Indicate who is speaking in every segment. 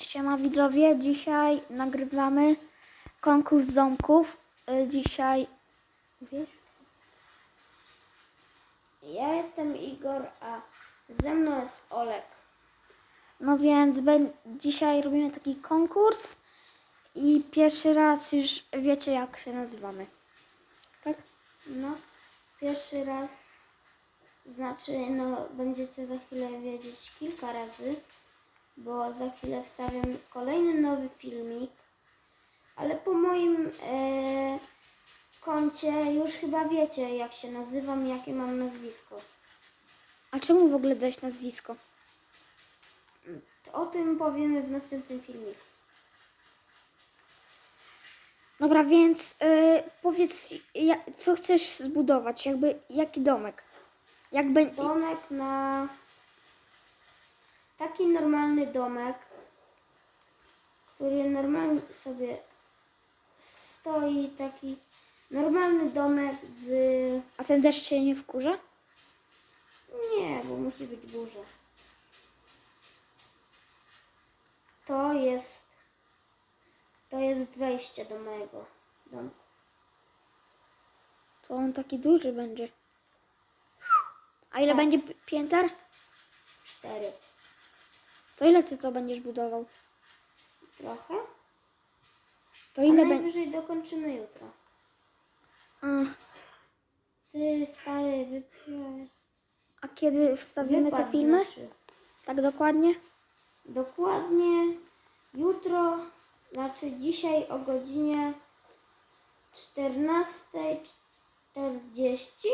Speaker 1: Siema widzowie, dzisiaj nagrywamy konkurs ząbków. Y, Dzisiaj... Wiesz?
Speaker 2: Ja jestem Igor, a ze mną jest Olek.
Speaker 1: No więc dzisiaj robimy taki konkurs i pierwszy raz już wiecie jak się nazywamy. Tak?
Speaker 2: No, pierwszy raz, znaczy, no, będziecie za chwilę wiedzieć kilka razy, bo za chwilę wstawiam kolejny nowy filmik, ale po moim e, koncie już chyba wiecie, jak się nazywam, jakie mam nazwisko.
Speaker 1: A czemu w ogóle dać nazwisko?
Speaker 2: To o tym powiemy w następnym filmiku.
Speaker 1: Dobra, więc y, powiedz ja, co chcesz zbudować, jakby jaki domek? Jak będzie...
Speaker 2: Domek na taki normalny domek, który normalnie sobie stoi, taki normalny domek z...
Speaker 1: A ten deszcz się nie wkurza?
Speaker 2: Nie, bo musi być burza. To jest... To jest wejście do mojego domku.
Speaker 1: To on taki duży będzie. A ile
Speaker 2: Tak.
Speaker 1: będzie pięter?
Speaker 2: Cztery.
Speaker 1: To ile ty to będziesz budował?
Speaker 2: Trochę?
Speaker 1: To
Speaker 2: A
Speaker 1: ile będzie?
Speaker 2: najwyżej dokończymy jutro. Ty, stary, wypier...
Speaker 1: A kiedy wstawimy te filmy?
Speaker 2: Znaczy.
Speaker 1: Tak dokładnie?
Speaker 2: Dokładnie jutro, znaczy dzisiaj o godzinie 14.40.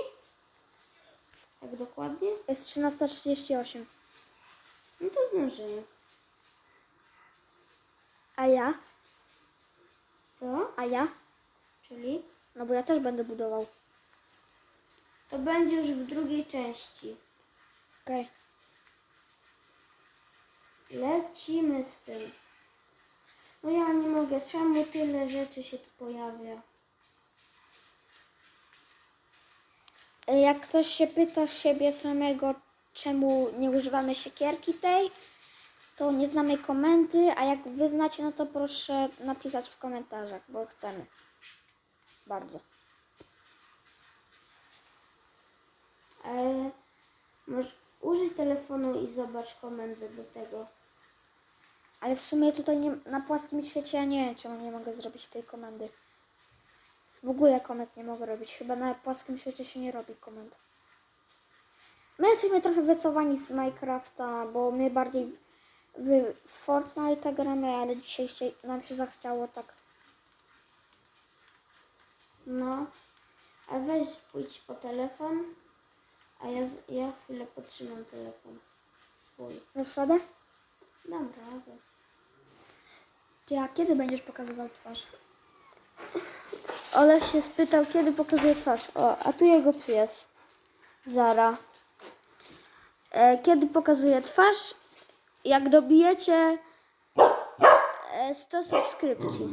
Speaker 2: Tak dokładnie?
Speaker 1: Jest 13.38.
Speaker 2: No to zdążymy.
Speaker 1: A ja?
Speaker 2: Co?
Speaker 1: A ja?
Speaker 2: Czyli
Speaker 1: No bo ja też będę budował.
Speaker 2: to będzie już w drugiej części.
Speaker 1: Okej.
Speaker 2: Lecimy z tym. No ja nie mogę, czemu tyle rzeczy się tu pojawia?
Speaker 1: Jak ktoś się pyta siebie samego, czemu nie używamy siekierki tej, to nie znamy komendy, a jak wy znacie, no to proszę napisać w komentarzach, bo chcemy. Bardzo.
Speaker 2: Ale może użyj telefonu i zobacz komendę do tego.
Speaker 1: Ale w sumie tutaj nie, na płaskim świecie ja nie wiem, czemu nie mogę zrobić tej komendy. W ogóle komend nie mogę robić. Chyba na płaskim świecie się nie robi komend. My jesteśmy trochę wycofani z Minecrafta, bo my bardziej w, Fortnite gramy, ale dzisiaj się, nam się zachciało tak.
Speaker 2: No, a weź pójdź po telefon, a ja, ja chwilę potrzymam telefon swój.
Speaker 1: Dasz radę?
Speaker 2: Dam radę.
Speaker 1: Ty, a kiedy będziesz pokazywał twarz? Olek się spytał, kiedy pokazuje twarz. O, a tu jego pies. Zara. E, kiedy pokazuje twarz? Jak dobijecie e, 100 subskrypcji.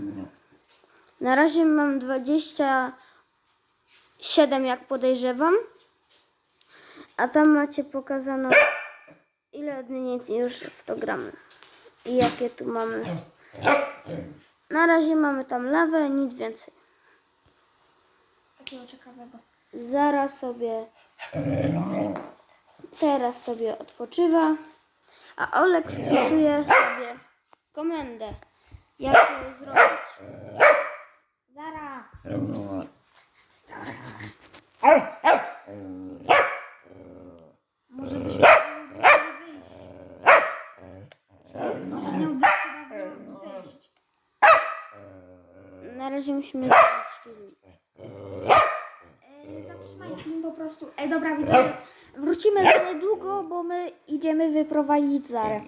Speaker 1: Na razie mam 27, jak podejrzewam. A tam macie pokazano, ile odmienić już w to gramy. I jakie tu mamy. Na razie mamy tam lawę, nic więcej. Takiego ciekawego. Zaraz sobie. Teraz sobie odpoczywa. A Olek wpisuje sobie komendę. Jak to zrobić? Zara. Może byśmy mogli wyjść. Może z nią wyjść. Na razie musimy zrobić film. Zatrzymaj po prostu. Ej, dobra, widzowie. Wrócimy za niedługo, bo my idziemy wyprowadzić Zarę.